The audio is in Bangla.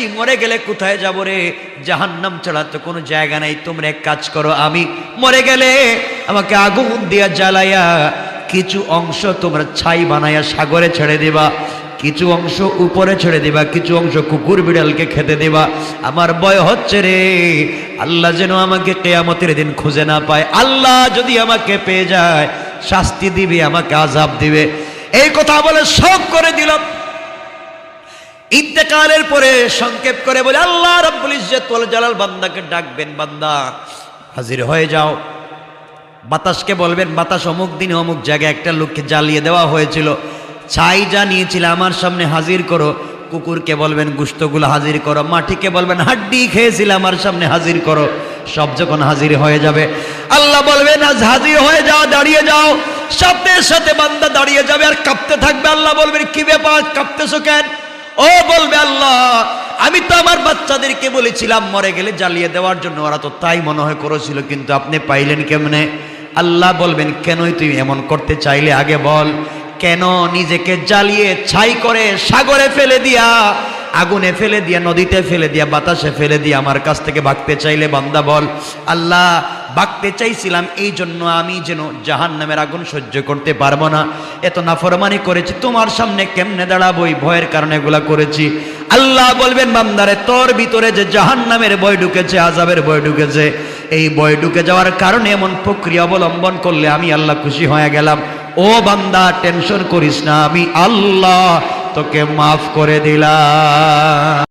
যাচ্ছি মরে গেলে কোথায় যাব রে? জাহান্নাম ছাড়া তো কোনো জায়গা নাই। তোমরা এক কাজ করো, আমি মরে গেলে আমাকে আগুন দিয়া জ্বালাইয়া কিছু অংশ তোমরা ছাই বানাইয়া সাগরে ছেড়ে দেবা, কিছু অংশ উপরে ছেড়ে দিবা, কিছু অংশ কুকুর বিড়ালকে খেতে দেবা। আমার ভয় হচ্ছে রে, আল্লাহ যেন আমাকে কেয়ামতের দিন খুঁজে না পায়। আল্লাহ যদি আমাকে পেয়ে যায়, শাস্তি দিবে, আমাকে আজাব দিবে। এই কথা বলে সব করে দিলাম। ইন্তেকালের পরে সংক্ষেপ করে বলে, আল্লাহ রব্বুল ইজ্জত ওয়াল জালাল বান্দাকে ডাকবেন বান্দা। হাজির হয়ে যাও। বাতাসকে বলবেন, বাতাস অমুক দিনে অমুক জায়গায় একটা লোককে জ্বালিয়ে দেওয়া হয়েছিল। ছাই যা নিয়েছিল আমার সামনে হাজির করো। কুকুরকে বলবেন, গুস্তগুলো হাজির করো। মাটিকে বলবেন, হাড্ডি খেয়েছিল আমার সামনে হাজির করো। সব যখন হাজির হয়ে যাবে, আল্লাহ বলবেন, আজ হাজির হয়ে যাও, দাঁড়িয়ে যাও। সাথে সাথে বান্দা দাঁড়িয়ে যাবে আর কাঁপতে থাকবে। আল্লাহ বলবেন, কি ব্যাপার, কাঁপতেছো কেন? ও বলবে আল্লাহ, আমি তো আমার বাচ্চাদেরকে বলেছিলাম মরে গেলে জ্বালিয়ে দেওয়ার জন্য, ওরা তো তাই মনে হয় করেছিল, কিন্তু আপনি পাইলেন কেমনে? আল্লাহ বলবেন, কেনই তুই এমন করতে চাইলে? আগে বল, কেন নিজেকে জ্বালিয়ে ছাই করে সাগরে ফেলে দিয়া, আগুনে ফেলে দিয়া, নদীতে ফেলে দিয়া, বাতাসে ফেলে দিয়া আমার কাছ থেকে বাঁকতে চাইলে? বান্দা বল, আল্লাহ বাঁকতে চাইছিলাম এই জন্য আমি যেন জাহান নামের আগুন সহ্য করতে পারব না। এত নাফরমানি করেছি, তোমার সামনে কেমনে দাঁড়াবো? এই ভয়ের কারণে এগুলা করেছি। আল্লাহ বলবেন, বান্দারে, তোর ভিতরে যে জাহান নামের বই ঢুকেছে আজাবের বই ঢুকেছে, এই বই ঢুকে যাওয়ার কারণে এমন প্রক্রিয়া অবলম্বন করলে আমি আল্লাহ খুশি হয়ে গেলাম। ও বান্দা, টেনশন করিস না, আমি আল্লাহ তোকে মাফ করে দিলাম।